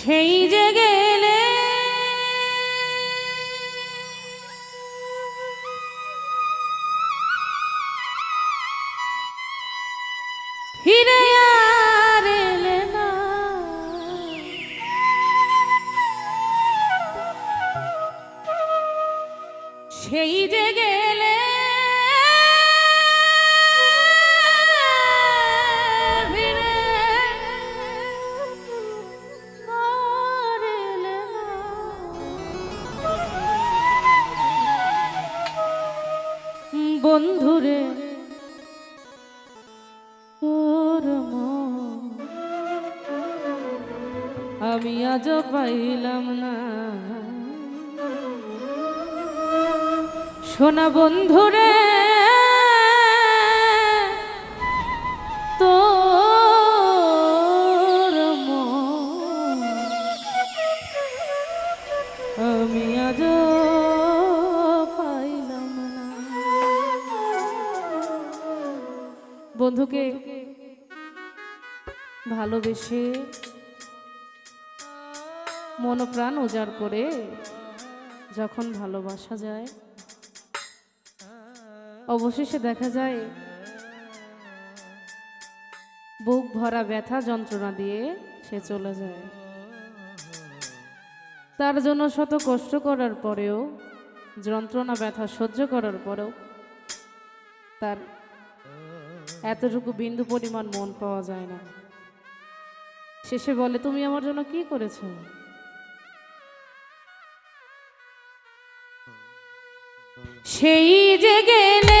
সেই যে পাইলাম না সোনা বন্ধুরে আমি আজও পাইলাম না। বন্ধুকে ভালোবেসে মনপ্রাণ উজাড় করে যখন ভালোবাসা যায়, অবশেষে দেখা যায় বুক ভরা ব্যথা যন্ত্রণা দিয়ে সে চলে যায়। তার জন্য শত কষ্ট করার পরেও, যন্ত্রণা, ব্যথা সহ্য করার পরেও তার এতটুকু বিন্দু পরিমাণ মন পাওয়া যায় না। শেষে বলে, তুমি আমার জন্য কি করেছ? সেই যে গেলে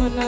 পাইলাম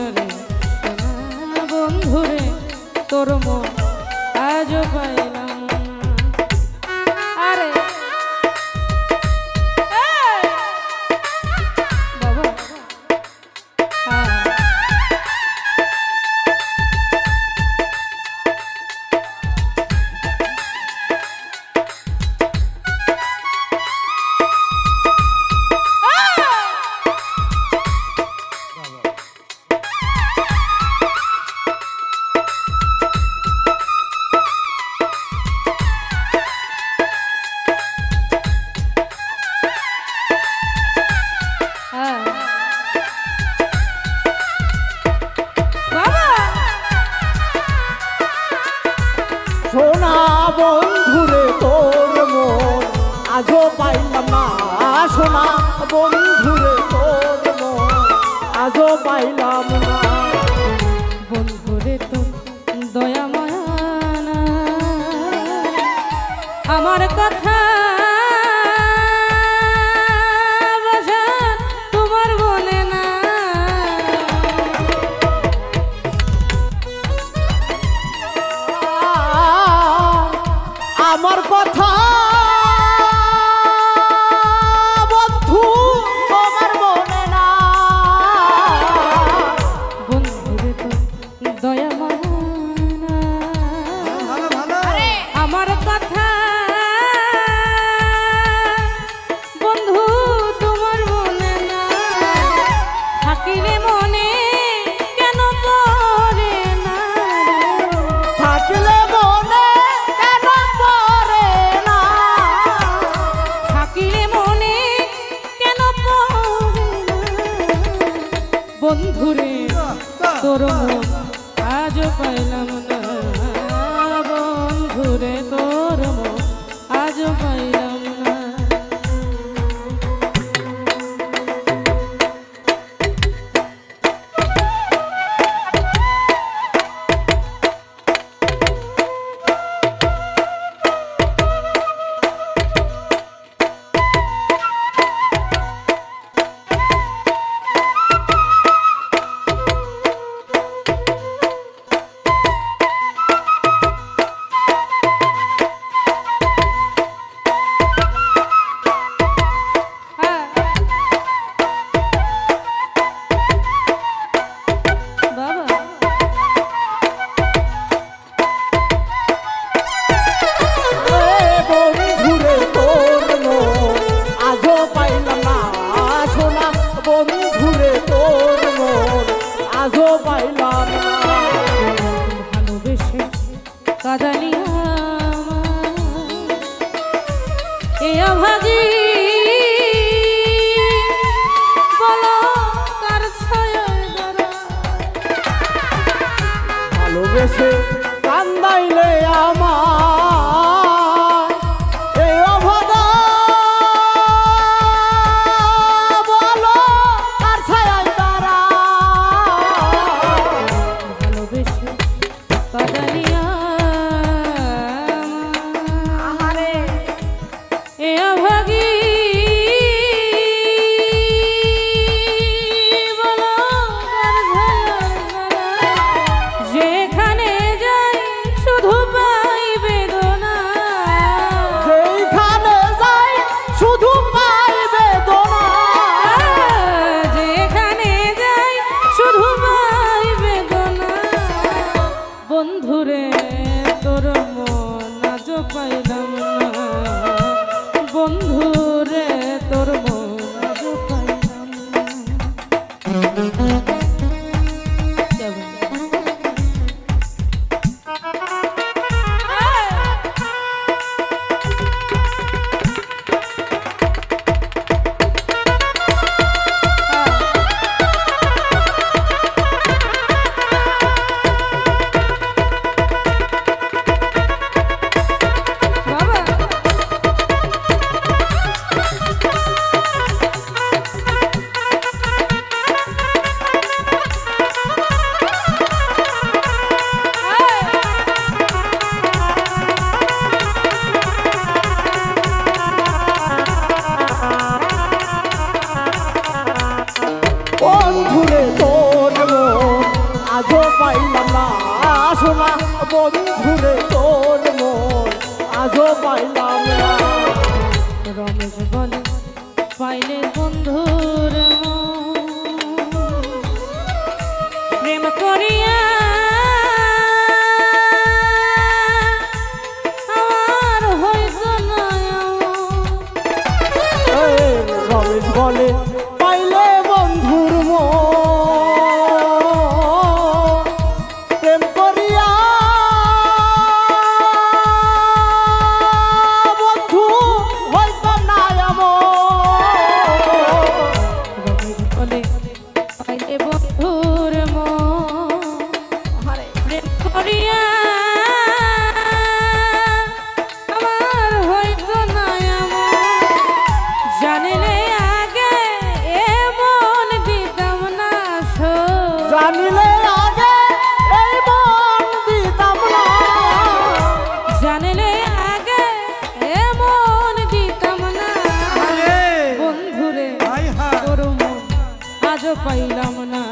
por mí. আমার কথা। বন্ধু তোমার মনে না থাকিলে মনে কেন পরে না থাকলে মনে কেন পরে না? থাকিলে মনে কেন পরে বন্ধুরে তোর আজ পাইলাম না। ভালোবেসে কান্দাইলে আমার মন সোনা বন্ধুরে পাইলাম না।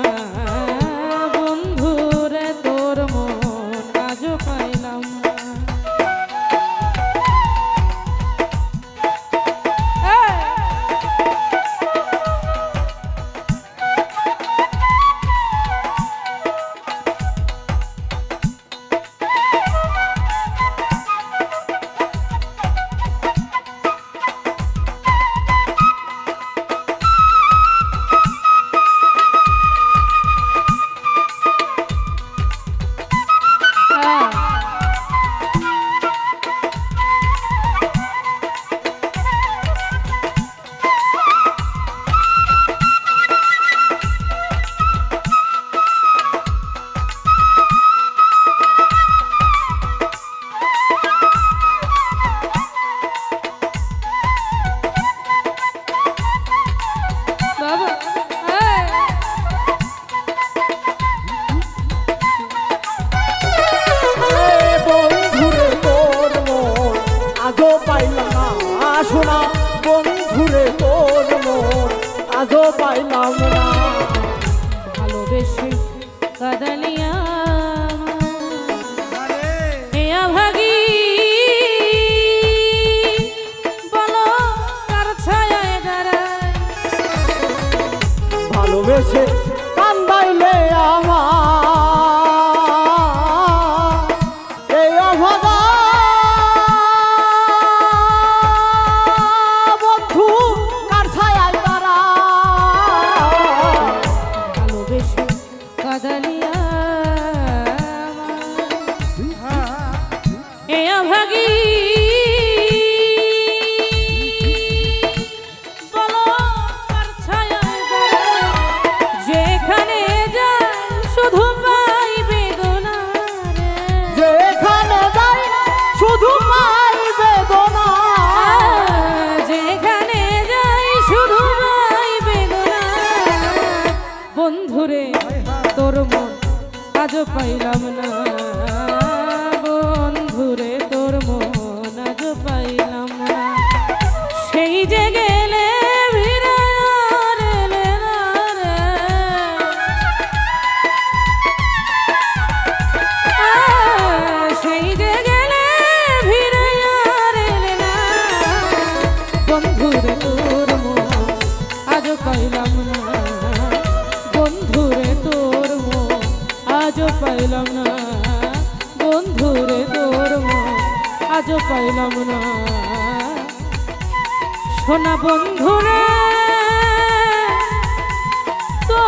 আজও পাইলাম না। ভালোবেসে কাদালিয়া। ভালোবেসে পাইলাম না। সোনা বন্ধুরা তো